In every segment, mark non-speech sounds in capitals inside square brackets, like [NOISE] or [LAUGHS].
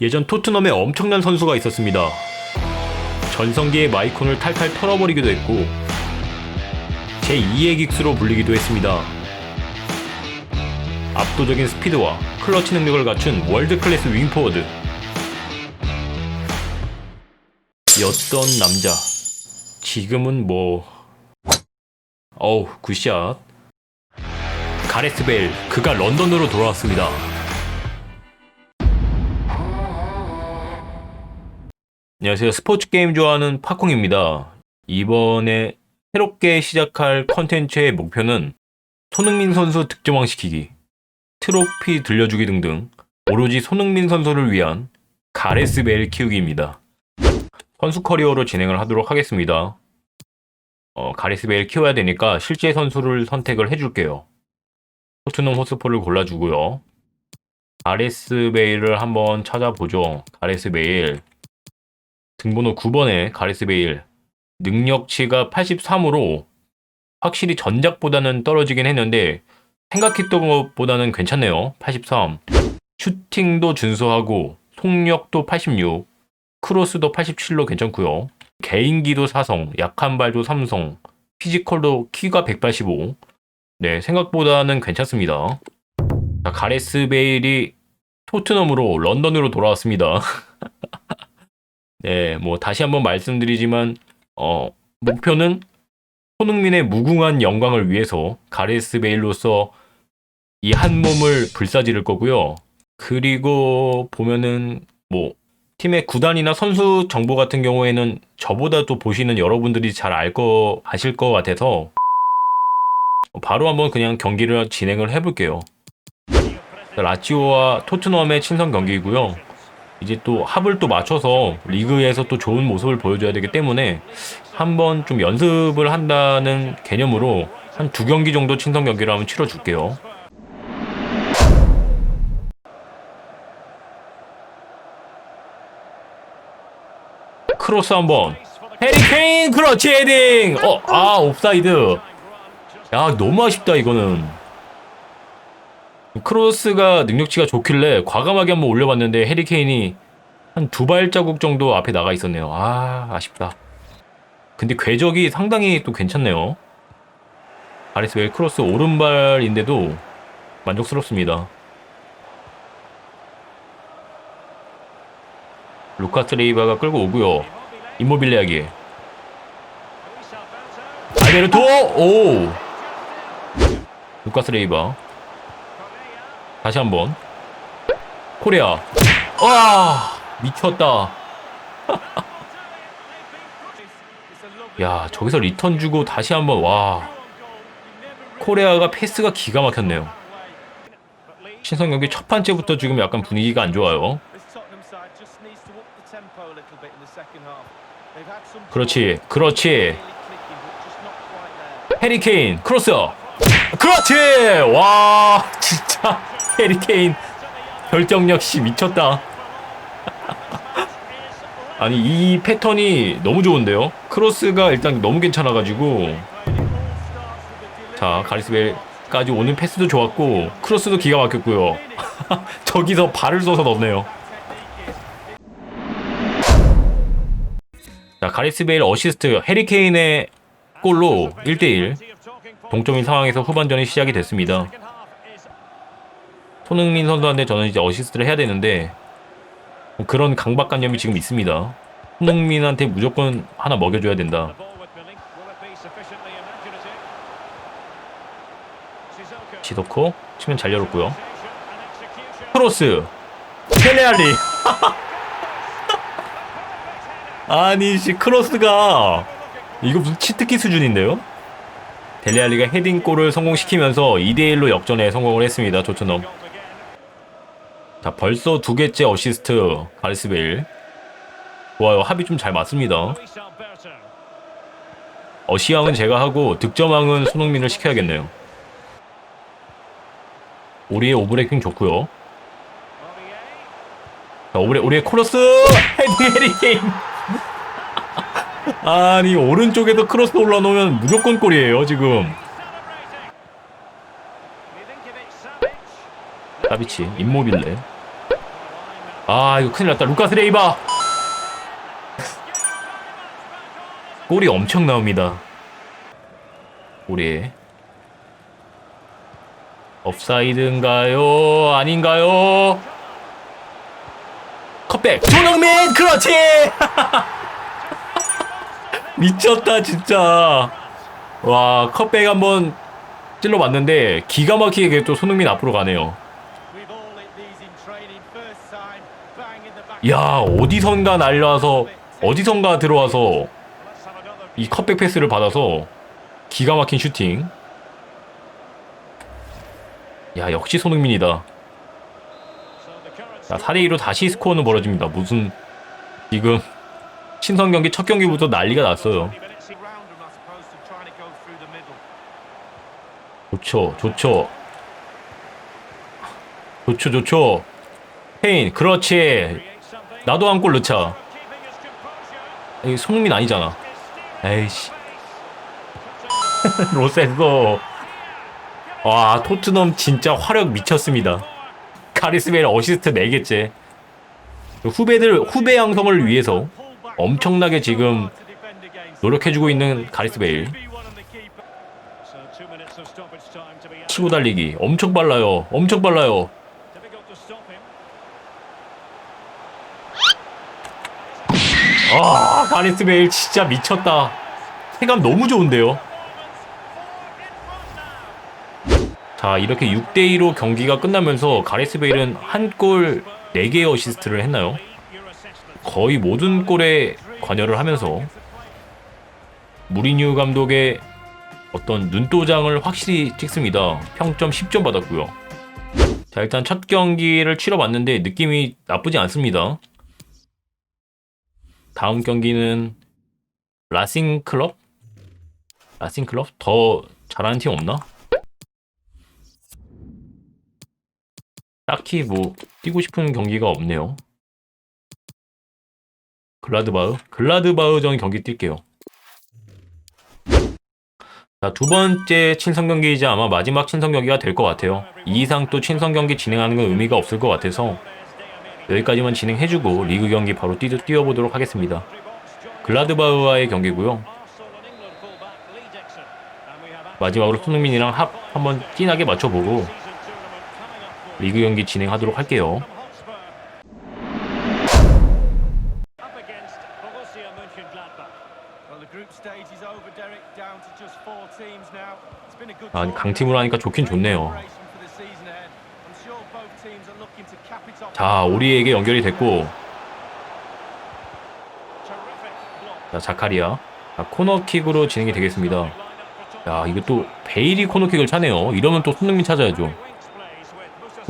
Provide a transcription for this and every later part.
예전 토트넘에 엄청난 선수가 있었습니다. 전성기의 마이콘을 탈탈 털어버리기도 했고 제2의 긱스로 불리기도 했습니다. 압도적인 스피드와 클러치 능력을 갖춘 월드 클래스 윙포워드. 였던 남자. 지금은 뭐 어우 굿샷. 가레스 베일 그가 런던으로 돌아왔습니다. 안녕하세요. 스포츠 게임 좋아하는 팝콩입니다. 이번에 새롭게 시작할 컨텐츠의 목표는 손흥민 선수 득점왕시키기, 트로피 들려주기 등등 오로지 손흥민 선수를 위한 가레스 베일 키우기입니다. 선수 커리어로 진행을 하도록 하겠습니다. 어, 가레스 베일 키워야 되니까 실제 선수를 선택을 해줄게요. 토트넘 호스포를 골라주고요. 가레스 베일을 한번 찾아보죠. 가레스 베일. 등번호 9번에 가레스 베일. 능력치가 83으로 확실히 전작보다는 떨어지긴 했는데 생각했던 것보다는 괜찮네요. 83. 슈팅도 준수하고 속력도 86. 크로스도 87로 괜찮고요. 개인기도 4성, 약한 발도 3성, 피지컬도 키가 185. 네, 생각보다는 괜찮습니다. 자, 가레스 베일이 토트넘으로 런던으로 돌아왔습니다. [LAUGHS] 네, 뭐 다시 한번 말씀드리지만 어, 목표는 손흥민의 무궁한 영광을 위해서 가레스 베일로서 이 한 몸을 불사지를 거고요. 그리고 보면은 뭐 팀의 구단이나 선수 정보 같은 경우에는 저보다 또 보시는 여러분들이 잘 알 거 아실 것 같아서 바로 한번 그냥 경기를 진행을 해볼게요. 라치오와 토트넘의 친선 경기이고요. 이제 또 합을 또 맞춰서 리그에서 또 좋은 모습을 보여줘야 되기 때문에 한번 좀 연습을 한다는 개념으로 한 두 경기 정도 친선 경기를 한번 치러줄게요. 크로스 한번. 해리케인 그렇지 헤딩! 어아 옵사이드. 야 너무 아쉽다 이거는 크로스가 능력치가 좋길래 과감하게 한번 올려봤는데 해리케인이 한 두 발자국 정도 앞에 나가 있었네요. 아 아쉽다. 근데 궤적이 상당히 또 괜찮네요. 아리스 웰 크로스 오른발인데도 만족스럽습니다. 루카스 레이바가 끌고 오고요. 임모빌레에게 알베르토! 오! 루카스 레이바 다시 한번. 코리아. 와 미쳤다. [LAUGHS] 야 저기서 리턴 주고 다시 한번 와. 코리아가 패스가 기가 막혔네요. 신성 경기 첫 판째부터 지금 약간 분위기가 안 좋아요. 그렇지 그렇지. 해리케인 크로스 그렇지! 와 [LAUGHS] 진짜 해리케인 결정력 씨 미쳤다. [LAUGHS] 아니 이 패턴이 너무 좋은데요? 크로스가 일단 너무 괜찮아가지고. 자 가리스벨까지 오는 패스도 좋았고 크로스도 기가 막혔고요. [LAUGHS] 저기서 발을 쏘서 넣네요. 자 가리스 베일 어시스트 해리케인의 골로 1대1 동점인 상황에서 후반전이 시작이 됐습니다. 손흥민 선수한테 저는 이제 어시스트를 해야 되는데 그런 강박관념이 지금 있습니다. 손흥민한테 무조건 하나 먹여줘야 된다. 지도코 치면 잘 열었고요. 크로스 텔레알리 [LAUGHS] 아니 씨 크로스가 이거 무슨 치트키 수준인데요? 델리알리가 헤딩골을 성공시키면서 2대1로 역전에 성공을 했습니다. 토트넘. 자, 벌써 두 개째 어시스트 가리스베일. 좋아요. 합이 좀 잘 맞습니다. 어시왕은 제가 하고 득점왕은 손흥민을 시켜야겠네요. 우리의 오브레이킹 좋고요. 자, 오브레 우리의 헤딩 헤리케인. [LAUGHS] 아니 오른쪽에도 크로스 올라놓으면 무조건 골이에요 지금 사비치 임모빌레 아 이거 큰일 났다. 루카스 레이바! 골이 엄청 나옵니다. 우리 업사이드인가요? 아닌가요? 컵백! 손흥민 그렇지 [LAUGHS] 미쳤다 진짜. 와 컵백 한번 찔러봤는데 기가 막히게 또 손흥민 앞으로 가네요 야 어디선가 날려서 어디선가 들어와서 이 컵백 패스를 받아서 기가 막힌 슈팅. 야 역시 손흥민이다. 자 4대2로 다시 스코어는 벌어집니다. 무슨 지금 신선 경기 첫 경기부터 난리가 났어요. 좋죠 좋죠. 좋죠 좋죠. 페인 그렇지 나도 한 골 넣자. 이 손흥민 아니잖아. 에이씨. [LAUGHS] 로세서 와 토트넘 진짜 화력 미쳤습니다. 카리스베일 어시스트 4개째 후배들 후배 양성을 위해서 엄청나게 지금 노력해주고 있는 가리스 베일. 치고 달리기 엄청 빨라요. 엄청 빨라요 아 가리스 베일 진짜 미쳤다 체감 너무 좋은데요 자 이렇게 6대2로 경기가 끝나면서 가리스 베일은 한 골 4개의 어시스트를 했나요? 거의 모든 골에 관여를 하면서 무리뉴 감독의 어떤 눈도장을 확실히 찍습니다. 평점 10점 받았고요. 자 일단 첫 경기를 치러봤는데 느낌이 나쁘지 않습니다. 다음 경기는 라싱 클럽? 라싱 클럽? 더 잘하는 팀 없나? 딱히 뭐 뛰고 싶은 경기가 없네요. 글라드바흐? 글라드바흐전 경기 뛸게요. 자, 두 번째 친선 경기이자 아마 마지막 친선 경기가 될 것 같아요. 이 이상 또 친선 경기 진행하는 건 의미가 없을 것 같아서 여기까지만 진행해주고 리그 경기 바로 뛰, 뛰어보도록 하겠습니다. 글라드바흐와의 경기고요. 마지막으로 손흥민이랑 합 한번 찐하게 맞춰보고 리그 경기 진행하도록 할게요. 아, 강팀으로 하니까 좋긴 좋네요. 자, 오리에게 연결이 됐고, 자, 자카리아. 자, 코너킥으로 진행이 되겠습니다. 야, 이거 또 베일이 코너킥을 차네요. 이러면 또 손흥민 찾아야죠.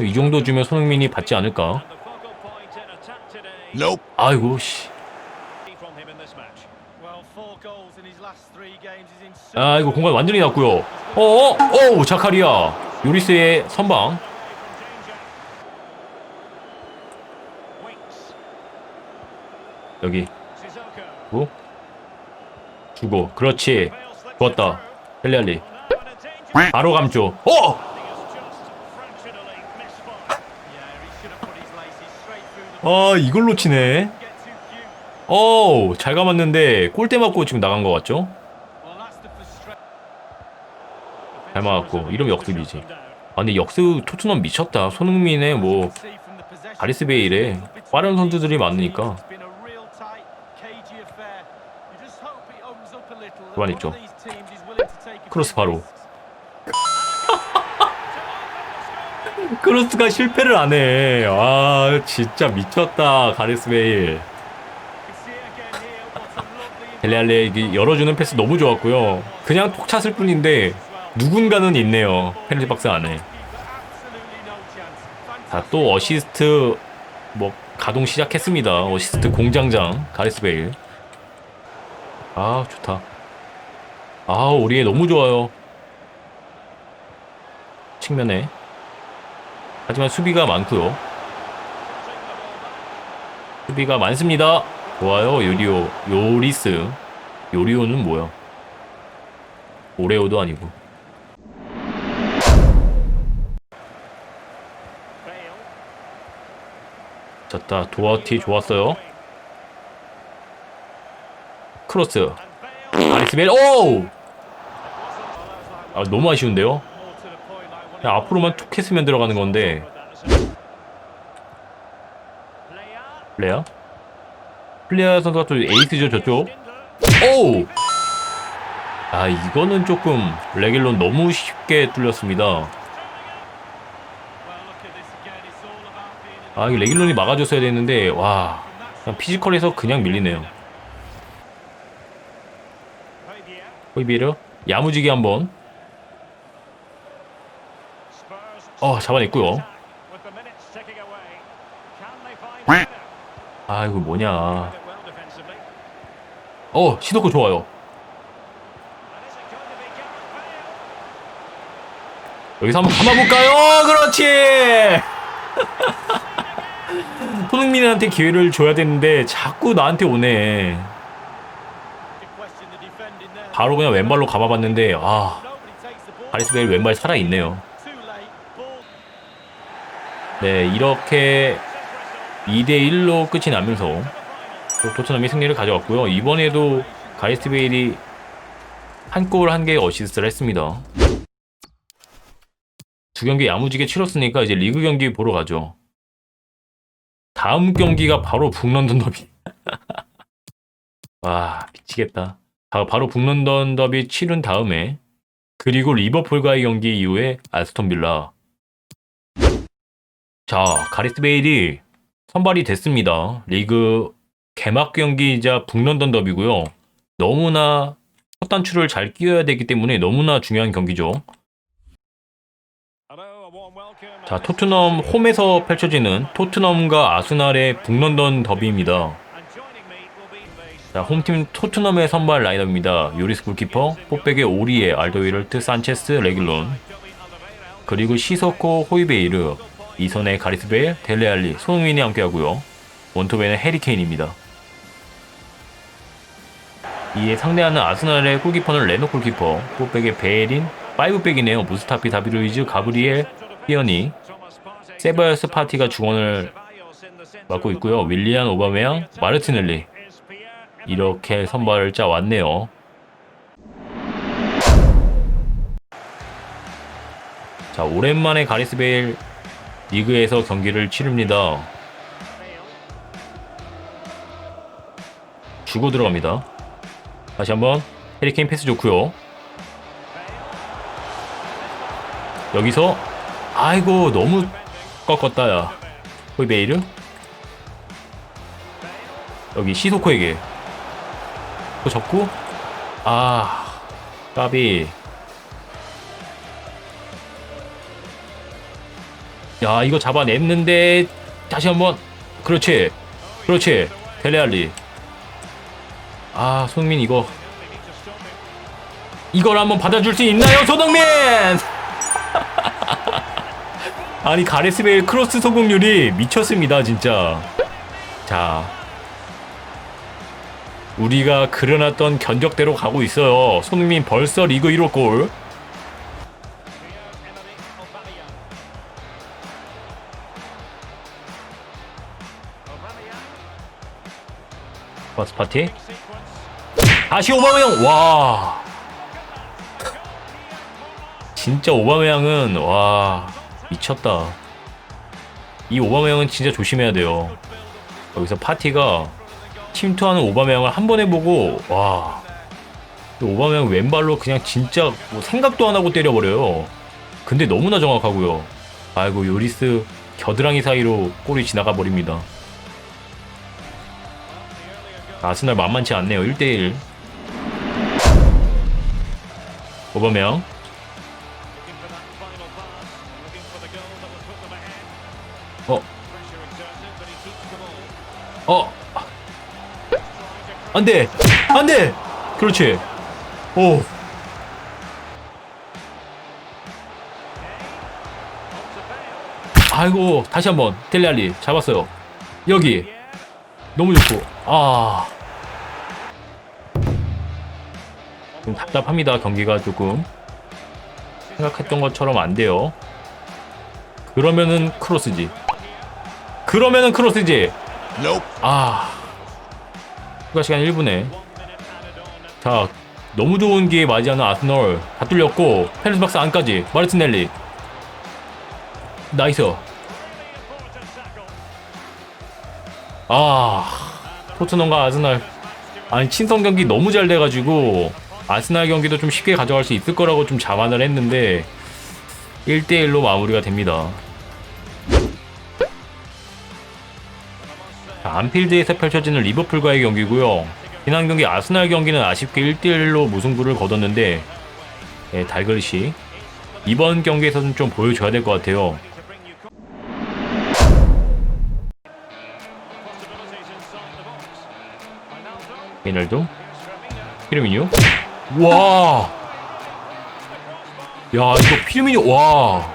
이 정도 주면 손흥민이 받지 않을까? 아이고, 씨. 아, 이거 공간 완전히 났고요. 어어, 어, 자카리아. 요리스의 선방. 여기. 뭐? 주고. 그렇지. 좋았다. 헬리알리. 바로 감죠. 어! 아, 이걸 놓치네. 어우, 잘 감았는데 골대 맞고 지금 나간 것 같죠? 잘 막았고 이러면 역습이지. 아 근데 역습 토트넘 미쳤다. 손흥민의 뭐 가리스 베일에 빠른 선수들이 많으니까 그만했죠. 크로스 바로. [LAUGHS] 크로스가 실패를 안 해. 아 진짜 미쳤다 가리스 베일. 델리알레 열어주는 패스 너무 좋았고요. 그냥 톡 찼을 뿐인데 누군가는 있네요. 펜alty 박스 안에. 자, 또 어시스트 뭐 가동 시작했습니다. 어시스트 공장장 가리스 베일. 아, 좋다. 아, 우리 애 너무 좋아요. 측면에. 하지만 수비가 많고요. 수비가 많습니다. 좋아요. 요리오, 요리스. 요리오는 뭐야? 오레오도 아니고. 좋다. 도어티 좋았어요. 크로스. 아리스벨. 오! 아, 너무 아쉬운데요? 그냥 앞으로만 툭 했으면 들어가는 건데. 플레야? 플레야 선수가 또 에이스죠, 저쪽. 오! 아, 이거는 조금 레길론 너무 쉽게 뚫렸습니다. 아, 이 레길론이 막아줬어야 됐는데, 와. 그냥 피지컬에서 그냥 밀리네요. 호이비에르 야무지게 한번 어 잡아냈고요. 아 이거 뭐냐. 어 시도코 좋아요. 여기서 한번 감아볼까요? 그렇지! [LAUGHS] 손흥민한테 기회를 줘야 되는데 자꾸 나한테 오네. 바로 그냥 왼발로 감아봤는데 아. 가리스벨 왼발 살아있네요 네 이렇게 2대1로 끝이 나면서 또 토트넘이 승리를 가져왔고요. 이번에도 가리스 베일이 한 골 한개 어시스트를 했습니다. 두 경기 야무지게 치렀으니까 이제 리그 경기 보러 가죠. 다음 경기가 바로 북런던 더비. [LAUGHS] 와 미치겠다. 바- 바로 북런던 더비 치른 다음에 그리고 리버풀과의 경기 이후에 아스톤 빌라 자 가리스 베일이 선발이 됐습니다. 리그 개막 경기이자 북런던 더비고요. 너무나 첫 단추를 잘 끼워야 되기 때문에 너무나 중요한 경기죠. 자 토트넘 홈에서 펼쳐지는 토트넘과 아스날의 북런던 더비입니다. 자, 홈팀 토트넘의 선발 라인업입니다. 요리스 골키퍼, 포백의 오리에, 알도이럴트, 산체스, 레길론, 그리고 시소코, 호이베이르, 이선의 가리스베일, 델레알리, 손흥민이 함께하고요. 원톱에는 해리케인입니다. 이에 상대하는 아스날의 골키퍼는 레노 골키퍼, 포백의 베에린, 파이브백이네요. 무스타피, 다비루이즈, 가브리엘, 피어니, 세바이어스 파티가 중원을 맡고 있고요. 윌리안 오바메양, 마르티넬리, 이렇게 선발을 짜 왔네요. 자, 오랜만에 가리스 베일 리그에서 경기를 치릅니다. 주고 들어갑니다. 다시 한번 해리케인 패스 좋고요. 여기서 아이고 너무 꺾었다 야. 호이베이르 여기 시소코에게 또 접고 아 까비 야 이거 잡아냈는데 다시 한번. 그렇지. 그렇지. 델레알리. 아 손민 이거. 이걸 한번 받아줄 수 있나요 손흥민? [LAUGHS] 아니 가레스베일 크로스 성공률이 미쳤습니다 진짜. 자. 우리가 그려놨던 견적대로 가고 있어요. 손흥민 벌써 리그 1호 골. 버스 파티. 다시 오바메양. 와. 진짜 오바메양은 와 미쳤다. 이 오바메양은 진짜 조심해야 돼요. 여기서 파티가 침투하는 오바메양을 한 번 해보고 와 오바메양 왼발로 그냥 진짜 뭐 생각도 안 하고 때려버려요. 근데 너무나 정확하고요. 아이고 요리스 겨드랑이 사이로 골이 지나가 버립니다. 아스날 만만치 않네요. 1대1 오바메양 어 어. 안 돼! 안 돼! 그렇지. 오. 아이고, 다시 한번. 텔레알리 잡았어요. 여기. 너무 좋고. 아. 좀 답답합니다. 경기가 조금. 생각했던 것처럼 안 돼요. 그러면은 크로스지. 그러면은 크로스지. 아. 추가 시간 1분에. 자, 너무 좋은 기회 맞이하는 아스널. 다 뚫렸고, 페널티 박스 안까지. 마르티넬리. 나이스. 아. 토트넘과 아스널. 아니, 친선 경기 너무 잘 돼가지고, 아스날 경기도 좀 쉽게 가져갈 수 있을 거라고 좀 자만을 했는데, 1대1로 마무리가 됩니다. 자, 안필드에서 펼쳐지는 리버풀과의 경기고요. 지난 경기 아스날 경기는 아쉽게 1대1로 무승부를 거뒀는데 예, 달글씨 이번 경기에서는 좀 보여줘야 될 것 같아요. 페널도 피르미뉴 와. 야 이거 피르미뉴 와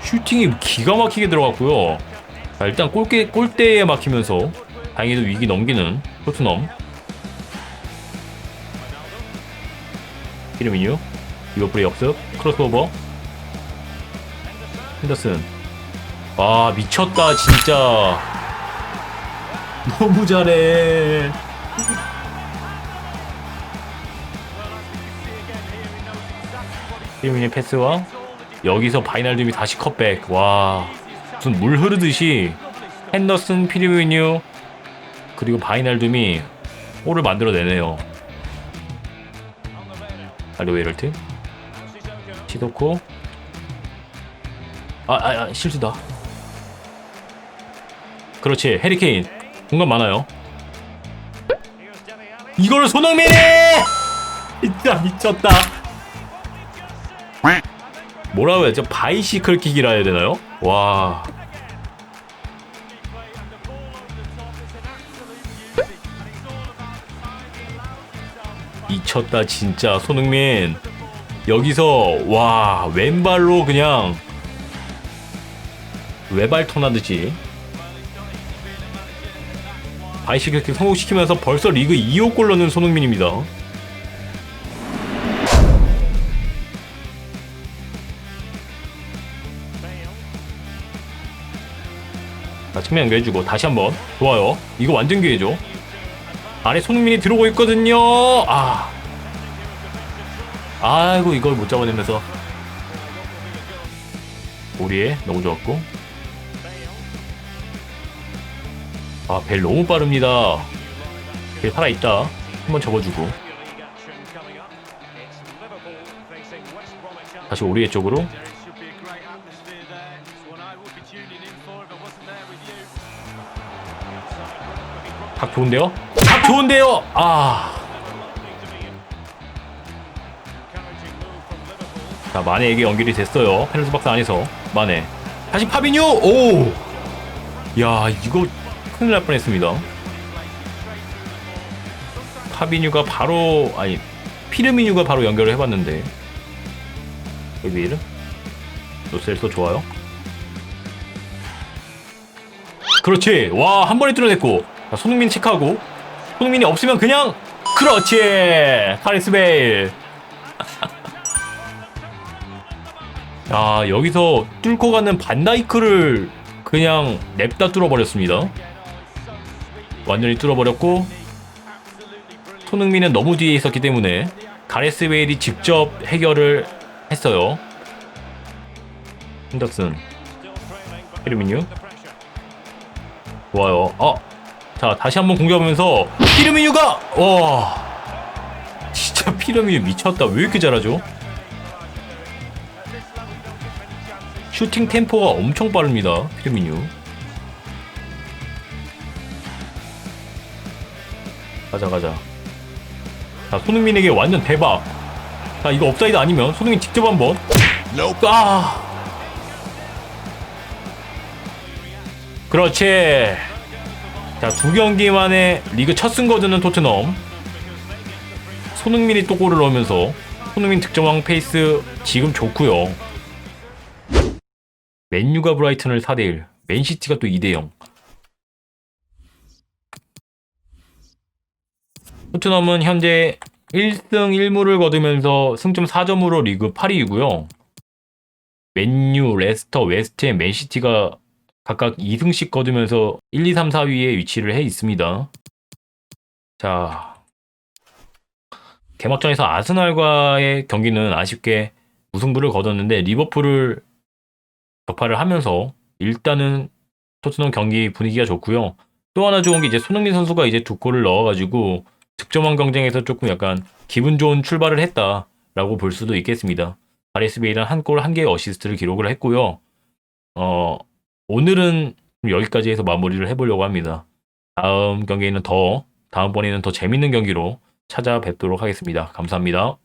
슈팅이 기가 막히게 들어갔고요. 자, 일단 골대, 골대에 막히면서 다행히도 위기 넘기는 토트넘. 피르미뉴, 리버풀의 역습, 크로스오버. 핸더슨. 아, 미쳤다, 진짜. [LAUGHS] 너무 잘해. 피르미뉴 패스와 여기서 바이날둠이 다시 컷백. 와. 무슨 물 흐르듯이 핸더슨, 피르미뉴 그리고 바이날둠이 골을 만들어내네요. 알로웨이럴트 시도코 아, 아, 아 실수다. 그렇지 해리케인 공간 많아요. 이걸 손흥민이 진짜 [LAUGHS] 미쳤다. 뭐라고 해야죠? 바이시클 킥이라 해야 되나요? 와. 미쳤다 진짜 손흥민 여기서 와 왼발로 그냥 외발턴 하듯이 바이시클 킥 성공시키면서 벌써 리그 2호 골 넣는 손흥민입니다 자, 측면 연결해주고 다시 한번 좋아요. 이거 완전 기회죠. 아래 손흥민이 들어오고 있거든요. 아, 아이고 이걸 못 잡아내면서 우리의 너무 좋았고. 아, 벨 너무 빠릅니다. 벨 살아 있다. 한번 접어주고 다시 우리의 쪽으로 각 좋은데요? 각 좋은데요? 아. 자, 마네에게 연결이 됐어요. 페널티 박스 안에서. 마네. 다시 파비뉴! 오! 야, 이거 큰일 날 뻔했습니다. 파비뉴가 바로, 아니, 피르미뉴가 바로 연결을 해봤는데. 에비르? 노셀도 좋아요. 그렇지. 와, 한 번에 뚫어냈고. 자, 손흥민 체크하고. 손흥민이 없으면 그냥 그렇지. 카리스 베일. [LAUGHS] 야, 여기서 뚫고 가는 반다이크를 그냥 냅다 뚫어버렸습니다. 완전히 뚫어버렸고 손흥민은 너무 뒤에 있었기 때문에 가레스 베일이 직접 해결을 했어요. 핸더슨, 페르미뉴, 좋아요. 어, 자 다시 한번 공격하면서 피르미뉴가 와 진짜 피르미뉴 미쳤다. 왜 이렇게 잘하죠? 슈팅 템포가 엄청 빠릅니다. 피르미뉴. 가자 가자. 자 손흥민에게 완전 대박. 자 이거 업사이드 아니면 손흥민 직접 한번. 아. 그렇지. 자, 두 경기 만에 리그 첫 승 거두는 토트넘. 손흥민이 또 골을 넣으면서 손흥민 득점왕 페이스 지금 좋고요. 맨유가 브라이튼을 4대 1, 맨시티가 또 2대 0. 토트넘은 현재 1승 1무를 거두면서 승점 4점으로 리그 8위이고요. 맨유, 레스터, 웨스트햄, 맨시티가 각각 2승씩 거두면서 1, 2, 3, 4위에 위치를 해 있습니다. 자, 개막전에서 아스날과의 경기는 아쉽게 무승부를 거뒀는데 리버풀을 격파를 하면서 일단은 토트넘 경기 분위기가 좋고요. 또 하나 좋은 게 이제 손흥민 선수가 이제 두 골을 넣어가지고 득점왕 경쟁에서 조금 약간 기분 좋은 출발을 했다라고 볼 수도 있겠습니다. 가레스 베일은 한 골 한 개의 어시스트를 기록을 했고요. 어, 오늘은 여기까지 해서 마무리를 해보려고 합니다. 다음 경기에는 더, 다음번에는 더 재밌는 경기로 찾아뵙도록 하겠습니다. 감사합니다.